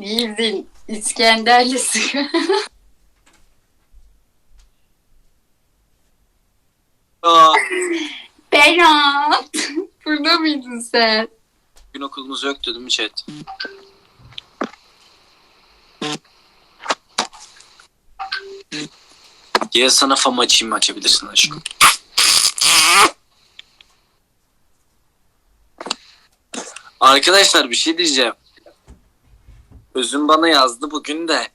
Bildin. İskenderli sıkı. Aa, Berat. Burada mıydın sen? gün okulumuz yoktu değil mi chat? Gel sana fam açayım açabilirsin aşkım. Arkadaşlar bir şey diyeceğim. Özüm bana yazdı bugün de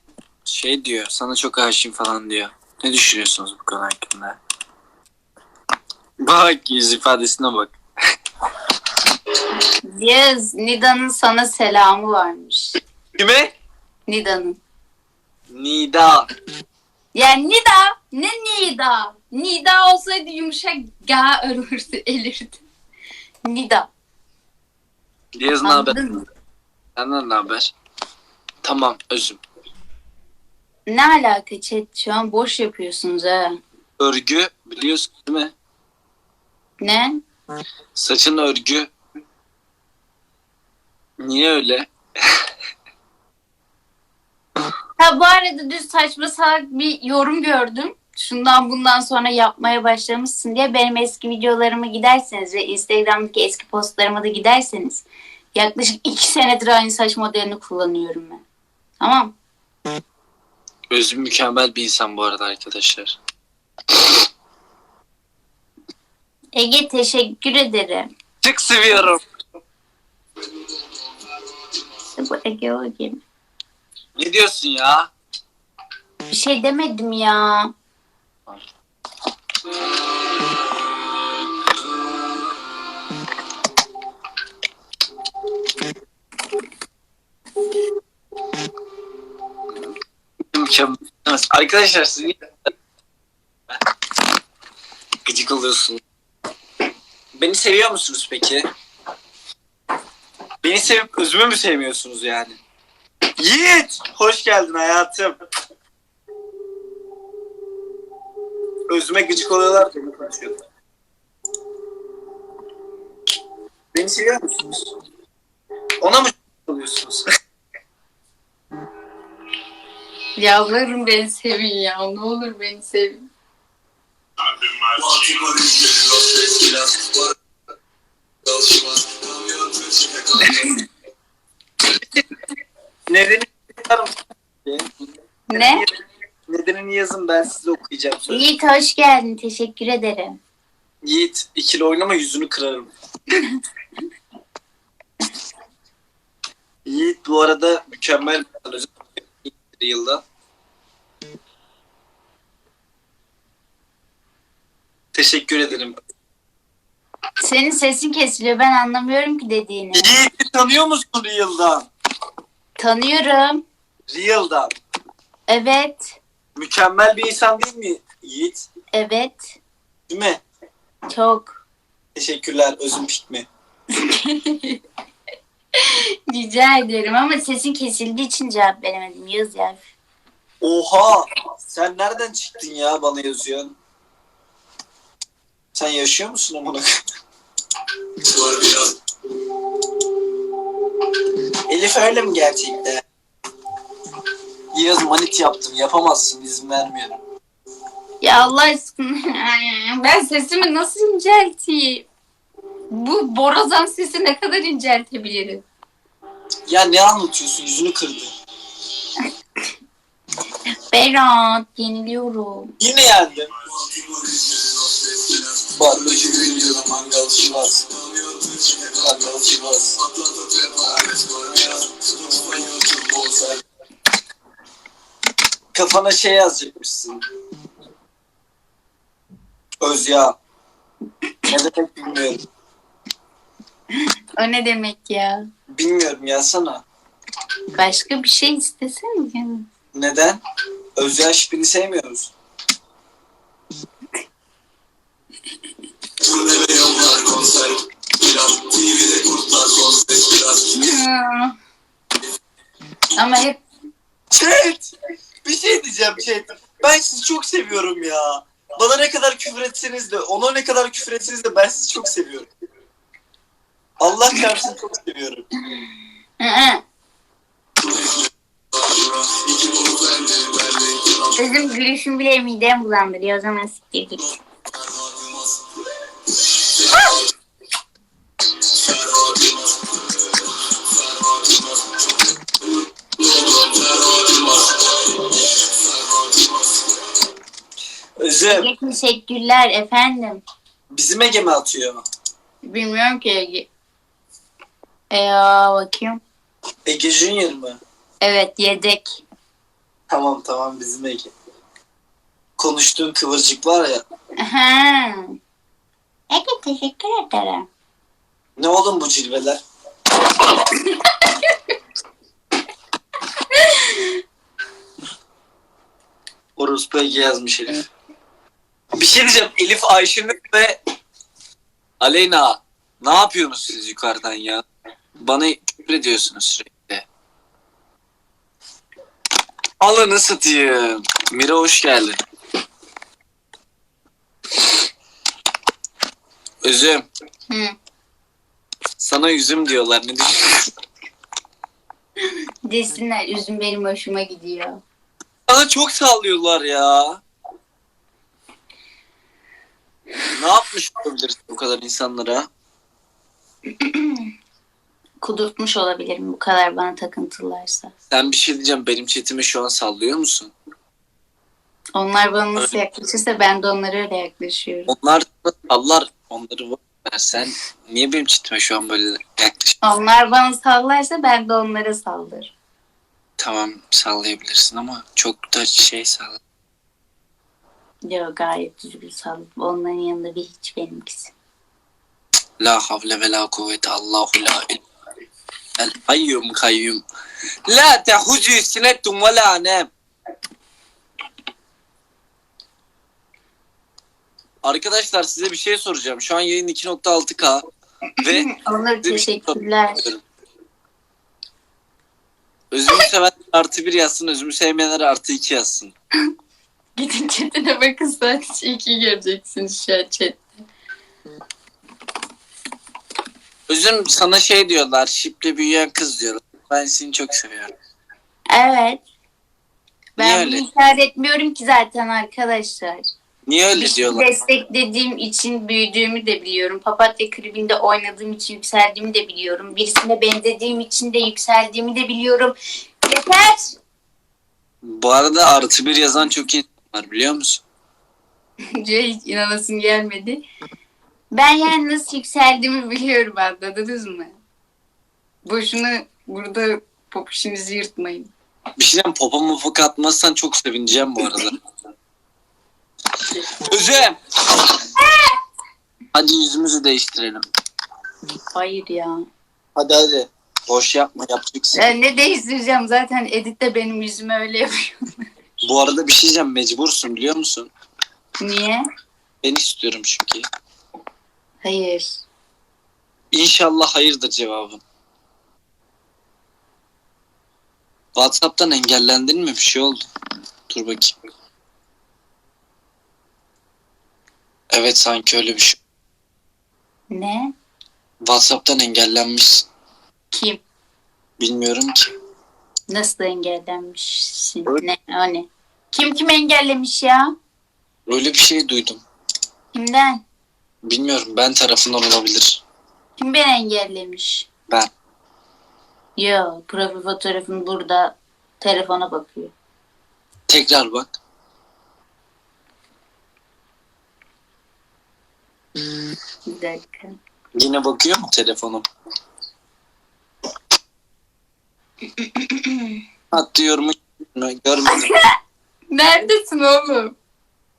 şey diyor sana çok aşığım falan diyor. Ne düşünüyorsunuz bu konu hakkında? Bak yüz ifadesine bak. Yaz. Nida'nın sana selamı varmış. Kime? Nida'nın. Nida. Yani Nida. Ne Nida? Nida olsaydı yumuşak ga örürdü, elirdi. Nida. Yaz ne haber? Senden ne haber? Tamam özüm. Ne alaka chat? Şu an boş yapıyorsunuz ha. Örgü biliyorsun değil mi? Ne? Saçın örgü. Niye öyle? Ha bu arada düz saçma salak bir yorum gördüm. Şundan bundan sonra yapmaya başlamışsın diye benim eski videolarıma giderseniz ve Instagram'daki eski postlarıma da giderseniz yaklaşık iki senedir aynı saç modelini kullanıyorum ben. Tamam. Özüm mükemmel bir insan bu arada arkadaşlar. Ege teşekkür ederim. Çok seviyorum. İşte bu Ege o Ege. Ne diyorsun ya? Bir şey demedim ya. Mükemmel. Arkadaşlar siz Gıcık oluyorsunuz. Beni seviyor musunuz peki? Beni sevip özümü mü sevmiyorsunuz yani? Yiğit! Hoş geldin hayatım. Özüme gıcık oluyorlar diye konuşuyorlar. Beni seviyor musunuz? Ona mı oluyorsunuz? Yalvarırım beni sevin ya. Ne olur beni sevin. Nedeni Ne? Nedenini yazın ben size okuyacağım sonra. Yiğit hoş geldin. Teşekkür ederim. Yiğit ikili oynama yüzünü kırarım. Yiğit bu arada mükemmel bir yılda. Teşekkür ederim. Senin sesin kesiliyor. Ben anlamıyorum ki dediğini. Yiğit'i tanıyor musun Real'dan? Tanıyorum. Real'dan. Evet. Mükemmel bir insan değil mi Yiğit? Evet. Değil mi? Çok. Teşekkürler Özüm Pikmi. Rica ederim ama sesin kesildiği için cevap veremedim. Yaz ya. Oha! Sen nereden çıktın ya bana yazıyorsun? Sen yaşıyor musun amına koyayım? Elif öyle mi gerçekten? Yaz manit yaptım. Yapamazsın. izin vermiyorum. Ya Allah aşkına. Ben sesimi nasıl incelteyim? Bu borazan sesi ne kadar inceltebilirim? Ya ne anlatıyorsun? Yüzünü kırdı. Berat yeniliyorum. Yine yendim. Barbekü videoda mangal şivas. Mangal şivas. Kafana şey yazacakmışsın. Özya. Ne demek bilmiyorum. O ne demek ya? Bilmiyorum yazsana. Başka bir şey istesene canım. Neden? Özya şipini sevmiyoruz. Hmm. Ama hep Chat! Bir şey diyeceğim chat. Ben sizi çok seviyorum ya. Bana ne kadar küfür etseniz de, ona ne kadar küfür etseniz de ben sizi çok seviyorum. Allah çarpsın çok seviyorum. Sözüm gülüşüm bile midem bulandırıyor o zaman siktir git. Özüm. Teşekkürler efendim. Bizim Ege mi atıyor? Bilmiyorum ki Ege. Ee, bakayım. Ege Junior mı? Evet yedek. Tamam tamam bizim Ege. Konuştuğun kıvırcık var ya. Aha. Ege teşekkür ederim. Ne oğlum bu cilveler? Orospu Ege yazmış Elif. Bir şey diyeceğim. Elif Ayşenur ve Aleyna ne yapıyorsunuz siz yukarıdan ya? Bana küfür ediyorsunuz sürekli. Alını satayım. Mira hoş geldin. Özüm. Hı. Sana yüzüm diyorlar. Ne düşünüyorsun? Desinler üzüm benim hoşuma gidiyor. Bana çok sallıyorlar ya. Ne yapmış olabilirsin bu kadar insanlara? Kudurtmuş olabilirim bu kadar bana takıntılarsa. Sen bir şey diyeceğim. Benim chatime şu an sallıyor musun? Onlar bana nasıl Öyle. yaklaşırsa ben de onlara öyle yaklaşıyorum. Onlar sallar. Onları var. Sen niye benim chatime şu an böyle yaklaşıyorsun? Onlar bana sallarsa ben de onlara saldırırım. Tamam sallayabilirsin ama çok da şey sall. Yok gayet düzgün saldım. Onların yanında bir hiç benimkisi. La havle ve la kuvvete Allahu la ilahe El hayyum kayyum. La tehuzu sinettum ve la nem. Arkadaşlar size bir şey soracağım. Şu an yayın 2.6K ve şey teşekkürler. Özümü sevenler artı bir yazsın, özümü sevmeyenler artı iki yazsın. Gidin chatine bakın sadece iki göreceksiniz şu an chat. Özüm sana şey diyorlar, şiple büyüyen kız diyorlar. Ben seni çok seviyorum. Evet. Ben öyle? bunu ifade etmiyorum ki zaten arkadaşlar. Niye öyle Bir diyorlar? desteklediğim için büyüdüğümü de biliyorum. Papatya klibinde oynadığım için yükseldiğimi de biliyorum. Birisine benzediğim için de yükseldiğimi de biliyorum. Yeter. Bu arada artı bir yazan çok insan var biliyor musun? hiç inanasım gelmedi. Ben yani nasıl yükseldiğimi biliyorum anladınız mı? Boşuna burada popişinizi yırtmayın. Bir şeyden popa mopa atmazsan çok sevineceğim bu arada. Özüm! Hadi yüzümüzü değiştirelim. Hayır ya. Hadi hadi. Boş yapma yapacaksın. Ben ne değiştireceğim zaten editte benim yüzüme öyle yapıyor. Bu arada bir şey diyeceğim mecbursun biliyor musun? Niye? Ben istiyorum çünkü. Hayır. İnşallah hayırdır cevabın. WhatsApp'tan engellendin mi? Bir şey oldu. Dur bakayım. Evet sanki öyle bir şey. Ne? WhatsApp'tan engellenmişsin. Kim? Bilmiyorum ki. Nasıl engellenmişsin? Öyle. Ne? O ne? Kim kim engellemiş ya? Öyle bir şey duydum. Kimden? Bilmiyorum ben tarafından olabilir. Kim beni engellemiş? Ben. Yo, profil fotoğrafın burada telefona bakıyor. Tekrar bak. Bir dakika. Yine bakıyor mu telefonum? Attı yorumu görmedim. Neredesin oğlum?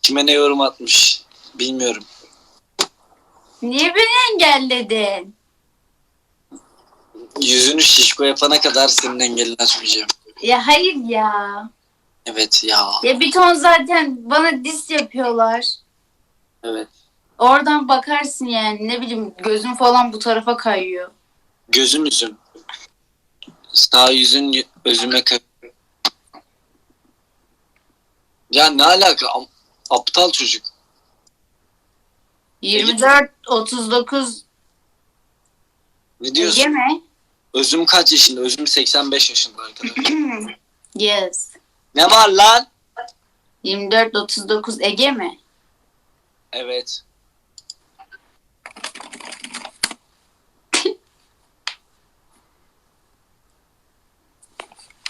Kime ne yorum atmış bilmiyorum. Niye beni engelledin? Yüzünü şişko yapana kadar senin engelini açmayacağım. Ya hayır ya. Evet ya. Ya bir ton zaten bana dis yapıyorlar. Evet. Oradan bakarsın yani ne bileyim gözüm falan bu tarafa kayıyor. Gözüm yüzüm. Sağ yüzün özüme kay. Ya ne alaka? Aptal çocuk. 24 39 Ne diyorsun? Ege mi? Özüm kaç yaşında? Özüm 85 yaşında arkadaş. Yes. ne var lan? 24 39 Ege mi? Evet.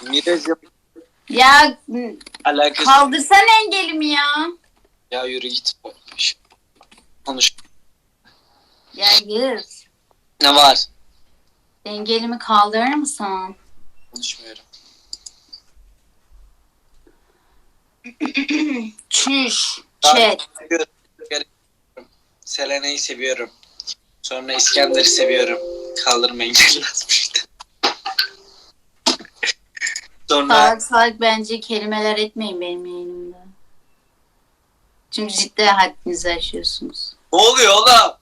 Miracım Ya alakası kaldırsana engelimi ya. ya yürü git. Konuş. Ya Yağız. Ne var? Engelimi kaldırır mısın? Konuşmuyorum. Çüş. Seviyorum. Selena'yı seviyorum. Sonra İskender'i seviyorum. Kaldırma engel yazmıştı. Sonra Salak salak bence kelimeler etmeyin benim yayınımda. Çünkü ciddi haddinizi aşıyorsunuz. Ne oluyor oğlum?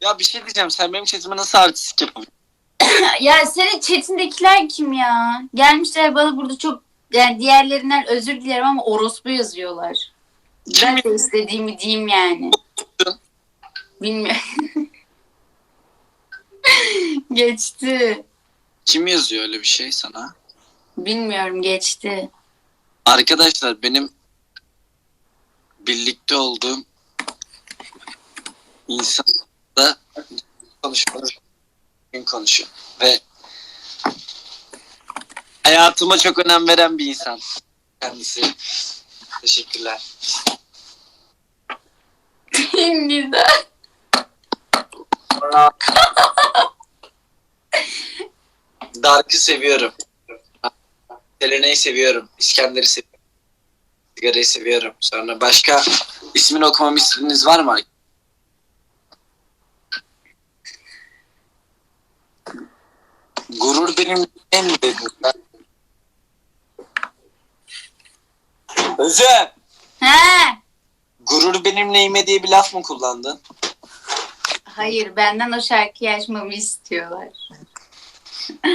Ya bir şey diyeceğim. Sen benim chatime nasıl artistik yapıyorsun? Ya senin chatindekiler kim ya? Gelmişler bana burada çok yani diğerlerinden özür dilerim ama orospu yazıyorlar. Ben de istediğimi diyeyim yani. Bilmiyorum. geçti. Kim yazıyor öyle bir şey sana? Bilmiyorum geçti. Arkadaşlar benim birlikte olduğum insanla konuşmanız gün konuşuyor ve hayatıma çok önem veren bir insan kendisi. Teşekkürler. Nida. Dark'ı seviyorum. Selena'yı seviyorum. İskender'i seviyorum. Sigarayı seviyorum. Sonra başka ismini okumam istediğiniz var mı? Gurur benim en dedim. Özlem! He. Gurur benim neyime diye bir laf mı kullandın? Hayır benden o şarkıyı açmamı istiyorlar.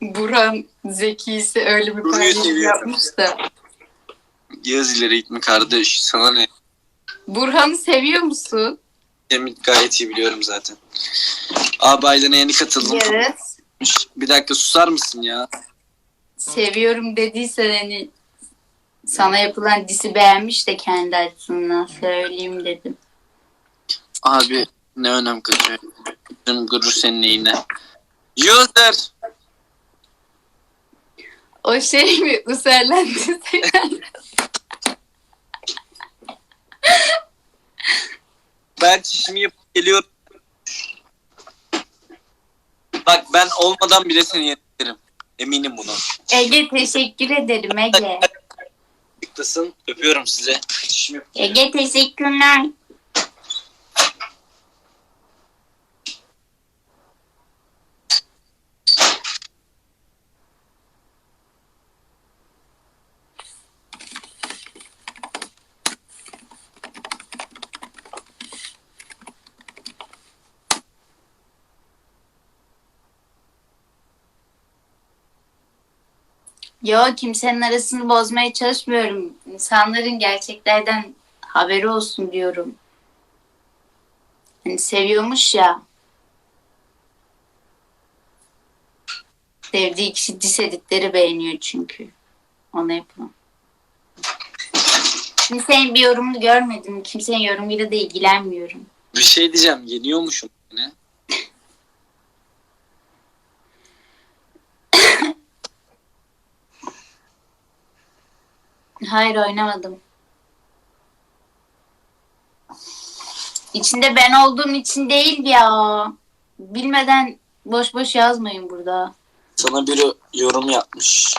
Buran zekisi öyle bir Burayı paylaşım seviyorum. yapmış da. Yaz ileri gitme kardeş. Sana ne? Burhan'ı seviyor musun? Emin gayet iyi biliyorum zaten. Abi ailene yeni katıldım. Evet. Bir dakika susar mısın ya? Seviyorum dediysen hani sana yapılan disi beğenmiş de kendi açısından söyleyeyim dedim. Abi ne önem kaçıyor. Canım gurur senin neyine. User! O şey mi userlendi Ben çişimi yapıp geliyorum. Bak ben olmadan bile seni yenerim. Eminim buna. Ege teşekkür ederim Ege. Tıklasın. Öpüyorum size. Çişimi yapıp Ege teşekkürler. Yo kimsenin arasını bozmaya çalışmıyorum. İnsanların gerçeklerden haberi olsun diyorum. Hani seviyormuş ya. Sevdiği kişi dis editleri beğeniyor çünkü. Ona yapılan. Kimsenin bir yorumunu görmedim. Kimsenin yorumuyla da ilgilenmiyorum. Bir şey diyeceğim. Yeniyormuşum yine. Hayır oynamadım. İçinde ben olduğum için değil ya. Bilmeden boş boş yazmayın burada. Sana biri yorum yapmış.